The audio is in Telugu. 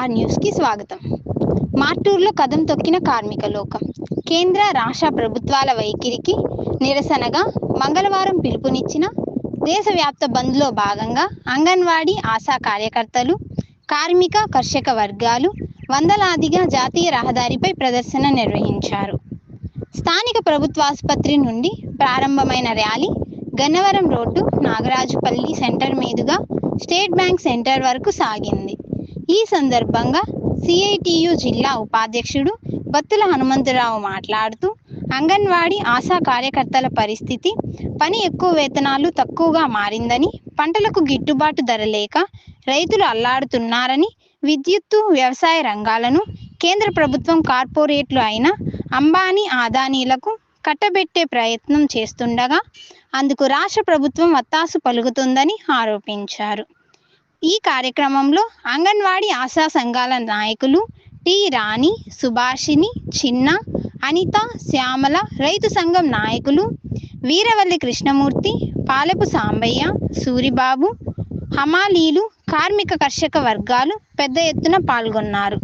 స్టార్ న్యూస్కి స్వాగతం. మార్టూర్లో కదం తొక్కిన కార్మిక లోకం. కేంద్ర రాష్ట్ర ప్రభుత్వాల వైఖరికి నిరసనగా మంగళవారం పిలుపునిచ్చిన దేశవ్యాప్త బంద్లో భాగంగా అంగన్వాడీ ఆశా కార్యకర్తలు కార్మిక కర్షక వర్గాలు వందలాదిగా జాతీయ రహదారిపై ప్రదర్శన నిర్వహించారు. స్థానిక ప్రభుత్వాసుపత్రి నుండి ప్రారంభమైన rally Gannavaram road Nagarajupalli center మీదుగా స్టేట్ బ్యాంక్ సెంటర్ వరకు సాగింది. ఈ సందర్భంగా సిఐటియు జిల్లా ఉపాధ్యక్షుడు బత్తుల హనుమంతరావు మాట్లాడుతూ అంగన్వాడీ ఆశా కార్యకర్తల పరిస్థితి పని ఎక్కువ వేతనాలు తక్కువగా మారిందని పంటలకు గిట్టుబాటు ధర లేక రైతులు అల్లాడుతున్నారని విద్యుత్తు వ్యవసాయ రంగాలను కేంద్ర ప్రభుత్వం కార్పొరేట్లు అయిన అంబానీ ఆదానీలకు కట్టబెట్టే ప్రయత్నం చేస్తుండగా అందుకు రాష్ట్ర ప్రభుత్వం వత్తాసు పలుకుతుందని ఆరోపించారు. ఈ కార్యక్రమంలో అంగన్వాడీ ఆశా సంఘాల నాయకులు టి రాణి సుభాషిణి చిన్న అనిత శ్యామల రైతు సంఘం నాయకులు వీరవల్లి కృష్ణమూర్తి పాలపు సాంబయ్య సూరిబాబు హమాలీలు కార్మిక కర్షక వర్గాలు పెద్ద ఎత్తున పాల్గొన్నారు.